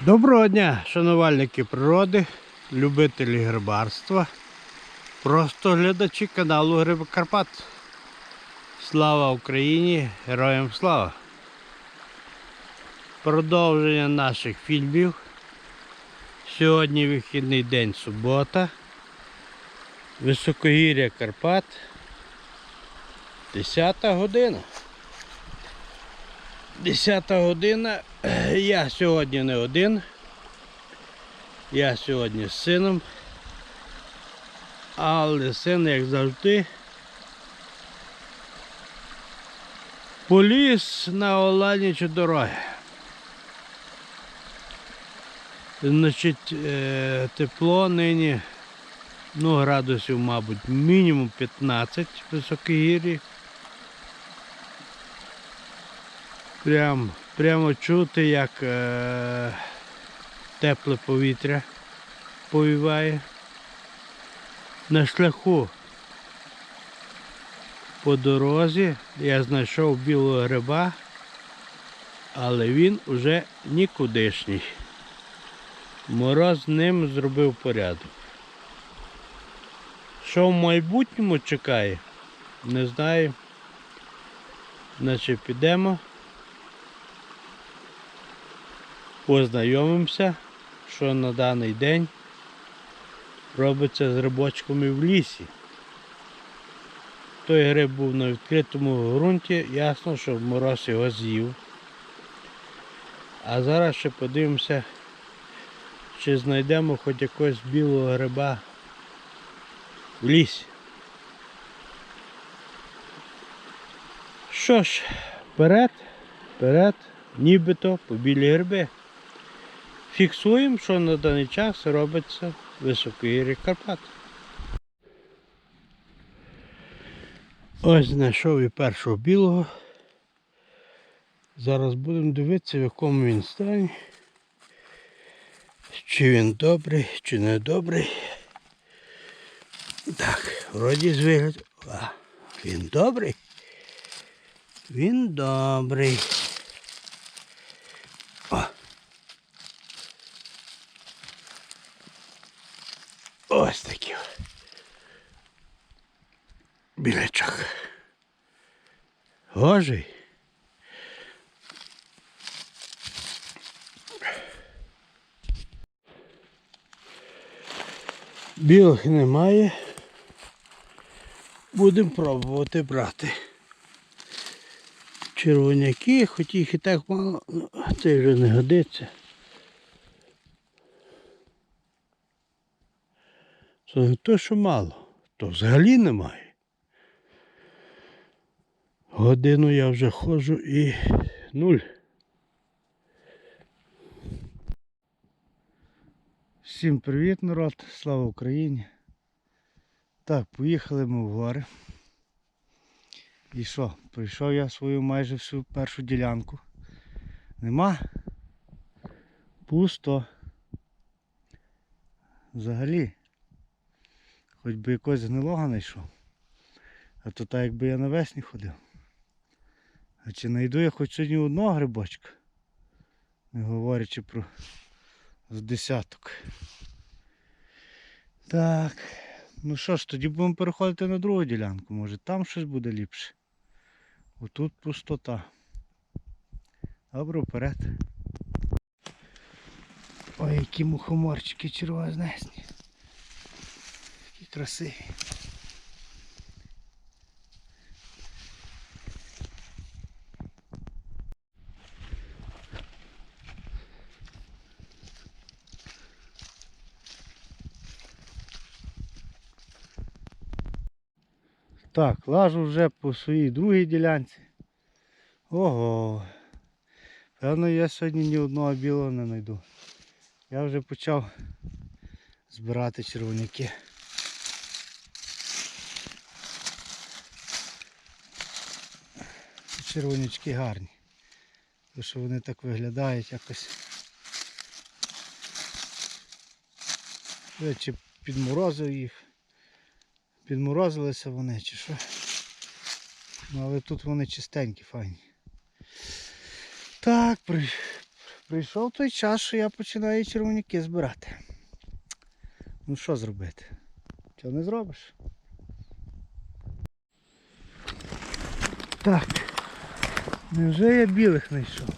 Доброго дня, шанувальники природи, любителі грибарства, просто глядачі каналу Гриби Карпат. Слава Україні! Героям слава! Продовження наших фільмів. Сьогодні вихідний день субота. Високогір'я Карпат. 10 година. 10 година. Я сьогодні не один. Я сьогодні з сином. Але син, як завжди, поліз на оладнячі дороги. Значить, е, тепло нині, ну, градусів, мабуть, мінімум 15 в високогір'ї. Прям, прямо чути, як е, тепле повітря повіває. На шляху по дорозі я знайшов білого гриба, але він уже нікудишній. Мороз ним зробив порядок. Що в майбутньому чекає, не знаю. Значить підемо. Познайомимося, що на даний день робиться з грибочками в лісі. Той гриб був на відкритому ґрунті, ясно, що мороз його з'їв. А зараз ще подивимося, чи знайдемо хоч якогось білого гриба в лісі. Що ж, вперед, вперед, нібито по білі гриби. Фіксуємо, що на даний час робиться в високогір'ї Карпат. Ось знайшов і першого білого. Зараз будемо дивитися, в якому він стані. Чи він добрий, чи не добрий. Так, вроді з вигляду. Він добрий. Він добрий. О. Ось такий. о. Білячок. Гожий. Білих немає. Будемо пробувати брати. Червоняки, хоч їх і так мало, ну, це вже не годиться. Це не то, що мало, то взагалі немає. Годину я вже ходжу і нуль. Всім привіт, народ, слава Україні. Так, поїхали ми в гори. І що, пройшов я свою майже всю першу ділянку. Нема? Пусто. Взагалі. Хоч би якогось гнилого знайшов. А то так якби я навесні ходив. А чи знайду я хоч сьогодні одного грибочка? Не говорячи про з десяток. Так. Ну що ж, тоді будемо переходити на другу ділянку. Може там щось буде ліпше. Отут пустота. Добре, вперед. Ой, які мухоморчики червознесні. Які красиві. Так, лажу вже по своїй другій ділянці. Ого. Певно, я сьогодні ні одного білого не знайду. Я вже почав збирати червоняки. Червонячки гарні. Тому що вони так виглядають якось. Чи підморозив їх. Підморозилися вони чи що. Ну але тут вони чистенькі, файні. Так, при... Прийшов той час, що я починаю червоняки збирати. Ну що зробити? Чого не зробиш? Так. Невже я білих знайшов?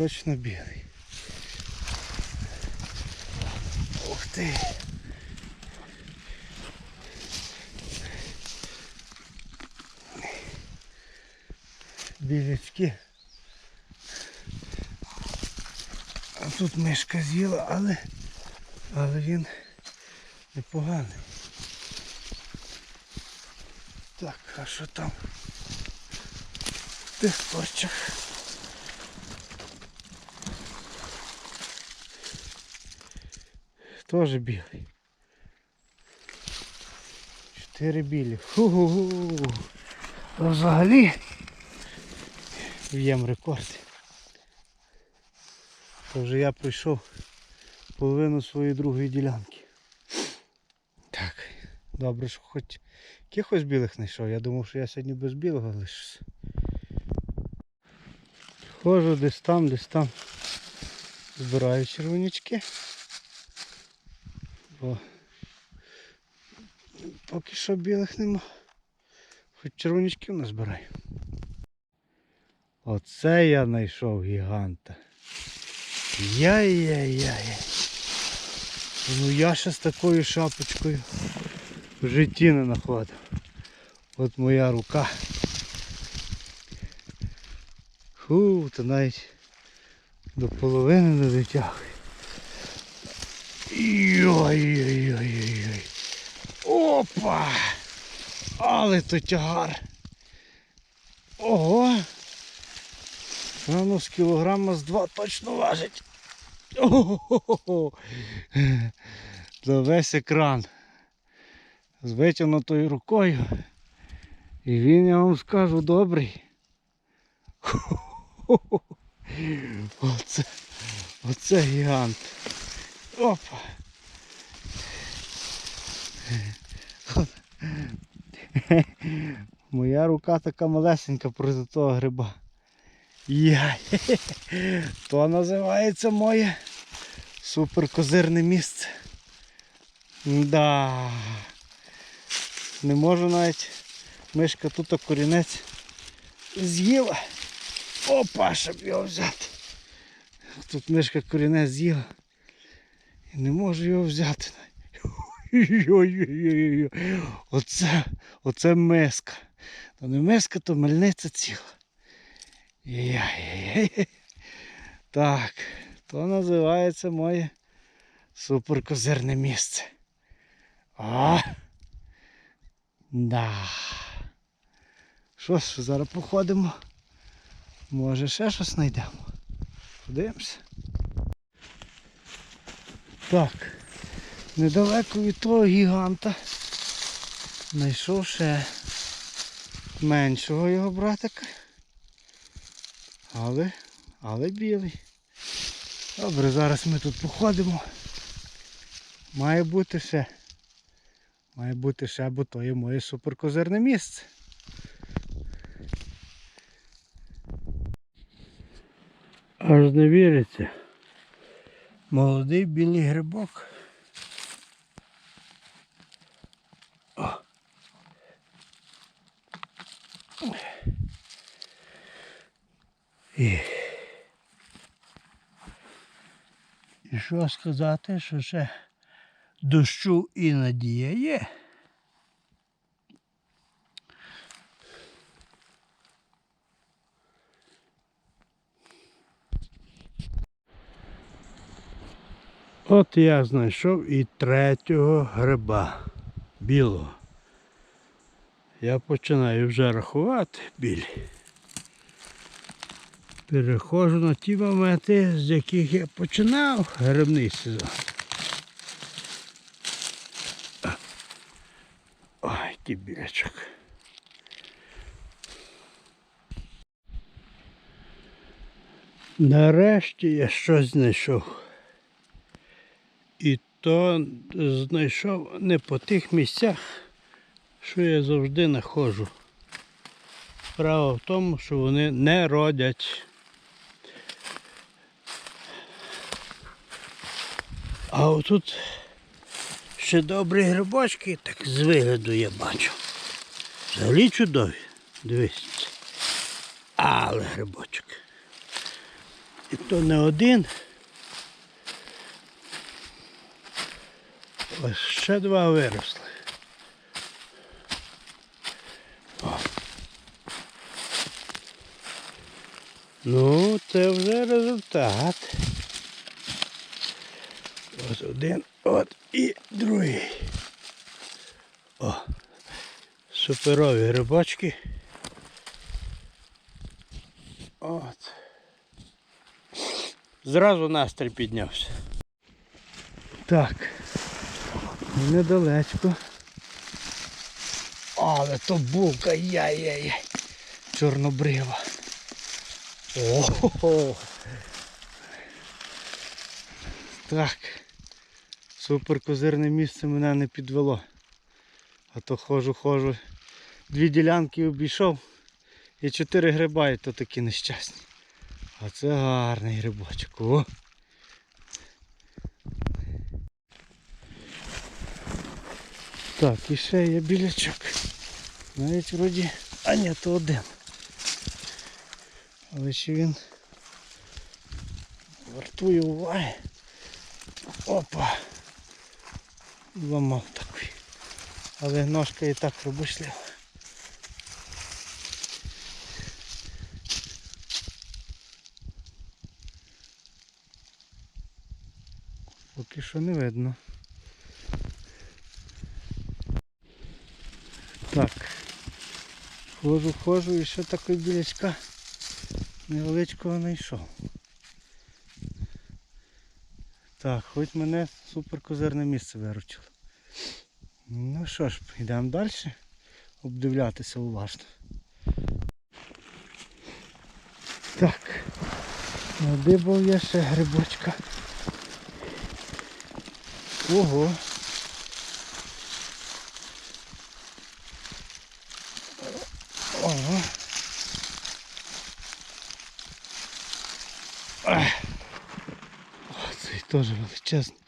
Точно білий. Ух ти. Білячки. А тут мишка з'їла, але, але він непоганий. Так, а що там? В тих. Тоже білий. Чотири білі. Фу-ху-ху. А Взагалі в'єм рекорд. То вже я пройшов половину своєї другої ділянки. Так, добре, що хоч якихось білих знайшов. Я думав, що я сьогодні без білого лишуся. Ходжу десь там, десь там. Збираю червонячки. Бо поки що білих нема. Хоч червонячків назбираю. Оце я знайшов гіганта. Яй-яй-яй. Ну я ще з такою шапочкою в житті не знаходив. От моя рука. Фу, то навіть до половини не дотягує. Йой-йой-йой-йой. Опа! Але то тягар. Ого! Воно з кілограма з два точно важить. Ого! За весь екран. З витягнутою рукою. І він, я вам скажу, добрий. Оце, оце гігант. Опа. Моя рука така малесенька проти того гриба. Яй. То називається моє суперкозирне місце. Да. Не можу навіть мишка тут корінець з'їла. Опа, щоб його взяти. Тут мишка корінець з'їла. І не можу його взяти. Оце, оце миска. То не миска, то мельниця ціла. Так, то називається моє суперкозирне місце. А. Да. Що ж, зараз походимо. Може ще щось знайдемо. Подивимося. Так, недалеко від того гіганта знайшов ще меншого його братика. Але, але білий. Добре, зараз ми тут походимо. Має бути ще. Має бути ще, бо то є моє суперкозирне місце. Аж не віриться. Молодий білий грибок. О. І... І що сказати, що ще дощу і надія є. От я знайшов і третього гриба білого. Я починаю вже рахувати білі. Переходжу на ті моменти, з яких я починав грибний сезон. Ой, який білячок. Нарешті я щось знайшов. І то знайшов не по тих місцях, що я завжди знаходжу. Справа в тому, що вони не родять. А отут ще добрі грибочки, так з вигляду я бачу. Взагалі чудові. Дивись. Але грибочок. І то не один. Ось ще два виросли. О. Ну, це вже результат. Ось один, от і другий. О, суперові грибочки. От. Зразу настрій піднявся. Так. Недалечко. Але то булка, яй-яй-яй. Чорнобрива. Ого. Так. Супер козирне місце мене не підвело. А то ходжу, ходжу. Дві ділянки обійшов. І чотири гриба, і то такі нещасні. А це гарний грибочок. О. Так, і ще є білячок. Навіть вроді... А ні, то один. Але ще він вартує уваги. Опа. Ламав такий. Але ножка і так робочлива. Поки що не видно. Так. Хожу, хожу і ще такий білячка невеличкого знайшов. Так, хоч мене супер козирне місце виручило. Ну що ж, йдемо далі обдивлятися уважно. Так, надибав я ще грибочка. Ого. Ах. О, цей теж величезний.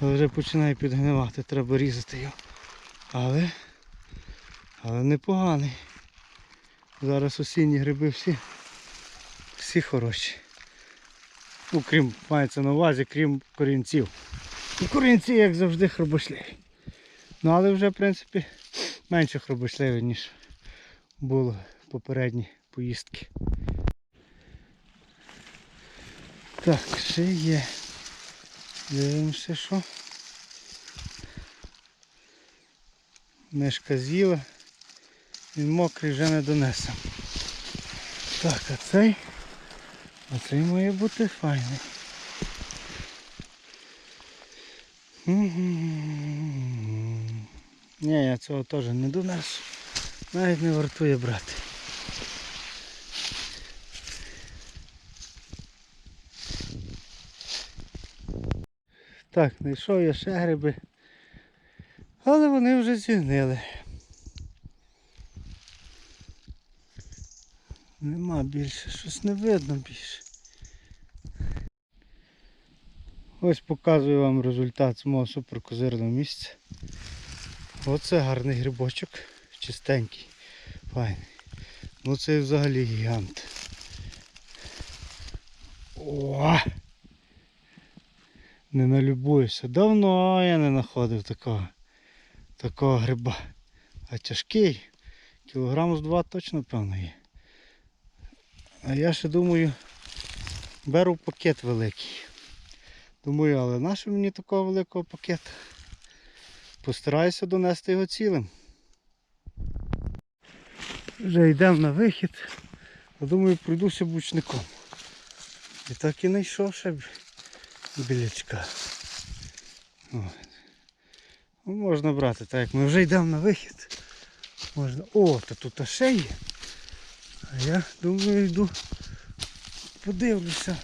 Але вже починає підгнивати, треба різати його. Але, але непоганий. Зараз осінні гриби всі, всі хороші. Ну, крім, мається на увазі, крім корінців. І корінці, як завжди, хробошливі. Ну але вже, в принципі, менше хробошливі, ніж було попередні поїздки. Так, ще є. Дивимося, що. Мешка з'їла. Він мокрий вже не донесем. Так, а цей. А цей має бути файний. Ні, я цього теж не донесу. Навіть не вартує брати. Так, знайшов я ще гриби. Але вони вже зігнили. Нема більше, щось не видно більше. Ось показую вам результат з мого суперкозирного місця. Оце гарний грибочок, чистенький, файний. Ну це взагалі гігант. О! Не налюбуюся. Давно я не знаходив такого, такого гриба. А тяжкий. Кілограм з два точно певно є. А я ще думаю, беру пакет великий. Думаю, але нащо мені такого великого пакета? Постараюся донести його цілим. Вже йдемо на вихід. а Думаю, пройдуся бучником. І так і знайшов ще білячка. От. Ну, можна брати, так як ми вже йдемо на вихід. Можна. О, та тут ще є. А я думаю йду подивлюся,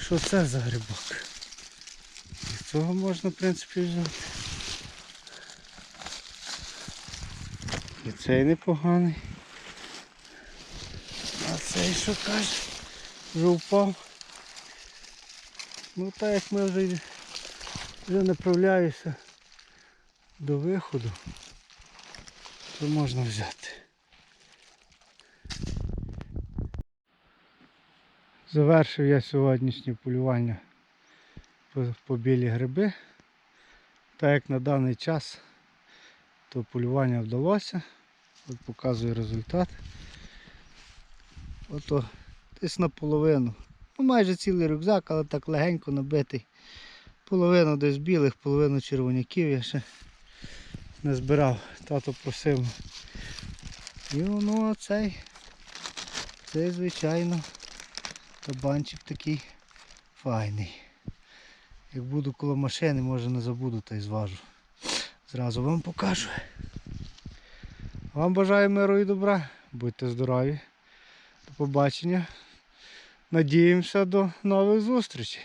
що це за грибок. І цього можна в принципі взяти. І цей непоганий. А цей що каже? Вже впав. Ну так як ми вже, вже направляюся до виходу, то можна взяти. Завершив я сьогоднішнє полювання по, по білі гриби. Так як на даний час то полювання вдалося. От показую результат. Ото десь наполовину. Ну майже цілий рюкзак, але так легенько набитий. Половину десь білих, половину червоняків я ще не збирав. Тато просив. І воно цей, цей звичайно, кабанчик такий файний. Як буду коло машини, може не забуду та й зважу. Зразу вам покажу. Вам бажаю миру і добра. Будьте здорові. До побачення. Надіємося до нових зустрічей.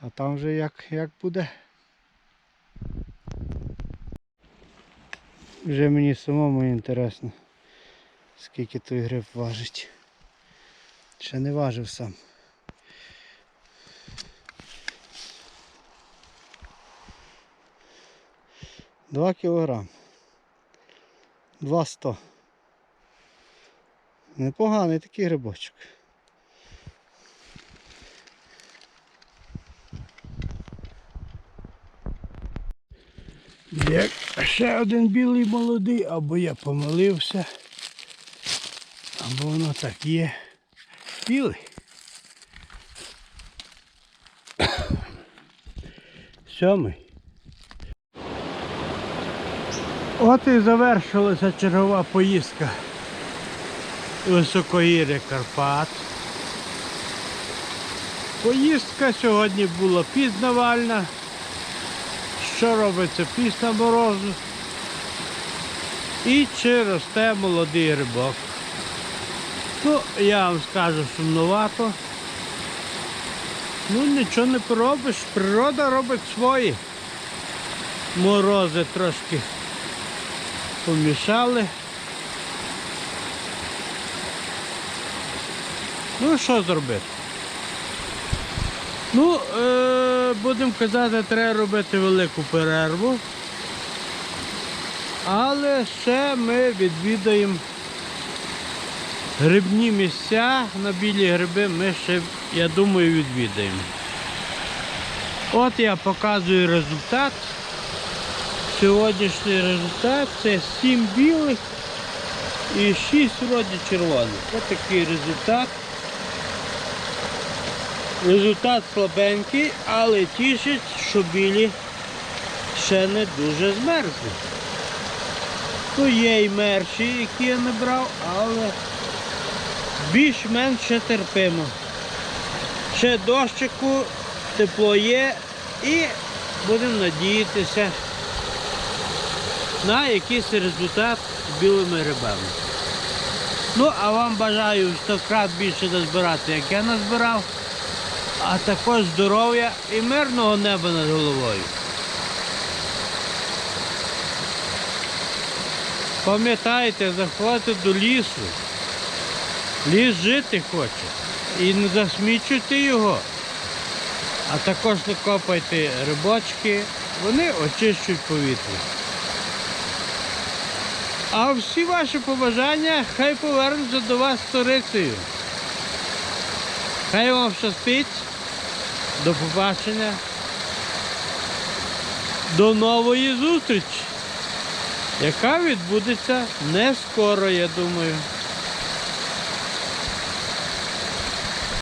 А там вже як, як буде. Вже мені самому інтересно, скільки той гриб важить. Ще не важив сам. Два кілограм. Два сто. Непоганий такий грибочок. Як ще один білий молодий, або я помилився, або воно так є. Білий. Сьомий. От і завершилася чергова поїздка високогір'я Карпат. Поїздка сьогодні була пізнавальна. Що робиться після морозу? І чи росте молодий рибок. Ну, я вам скажу сумнувато. Ну нічого не поробиш, природа робить свої. Морози трошки помішали. Ну що зробити? Ну, е, будемо казати, треба робити велику перерву. Але ще ми відвідаємо грибні місця на білі гриби ми ще, я думаю, відвідаємо. От я показую результат. Сьогоднішній результат це 7 білих і 6 вроді червоних. Ось такий результат. Результат слабенький, але тішить, що білі ще не дуже змерзли. Ну, є й мерші, які я не брав, але більш-менш ще терпимо. Ще дощику, тепло є і будемо надіятися на якийсь результат з білими рибами. Ну, а вам бажаю 100 крат більше назбирати, як я назбирав а також здоров'я і мирного неба над головою. Пам'ятайте, заходьте до лісу. Ліс жити хоче. І не засмічуйте його. А також не копайте рибочки, вони очищують повітря. А всі ваші побажання хай повернуться до вас сторицею. Хай вам щастить. До побачення. До нової зустрічі, яка відбудеться не скоро, я думаю.